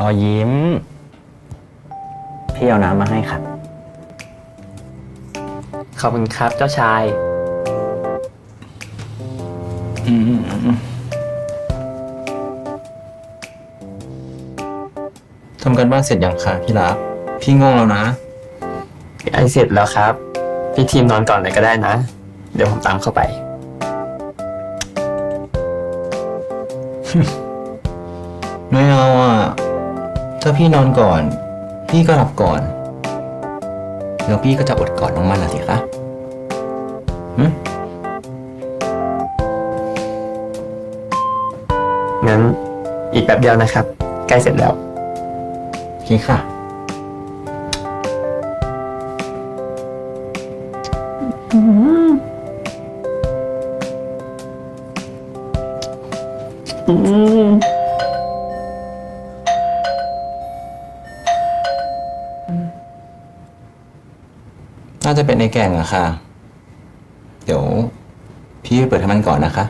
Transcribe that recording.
รอยยิ้ม พี่เอาน้ำมาให้ครับขอบคุณครับเจ้าชายอืมอืมอืมทำกันบ้านเสร็จยังคะพี่รัก พี่ง่วงแล้วนะ ไอเสร็จแล้วครับ พี่ทีมนอนก่อนเลยก็ได้นะ เดี๋ยวผมตามเข้าไป ไม่เอาอะ ถ้าพี่นอนก่อน พี่ก็หลับก่อน แล้วพี่ก็จะอดกอดน้องมันนะสิคะหึงั้นอีกแป๊บเดียวนะครับ ใกล้เสร็จแล้วโอเคค่ะ น่าจะเป็นในแก่งอะค่ะ เดี๋ยว พี่ไปเปิดให้มันก่อนนะคะ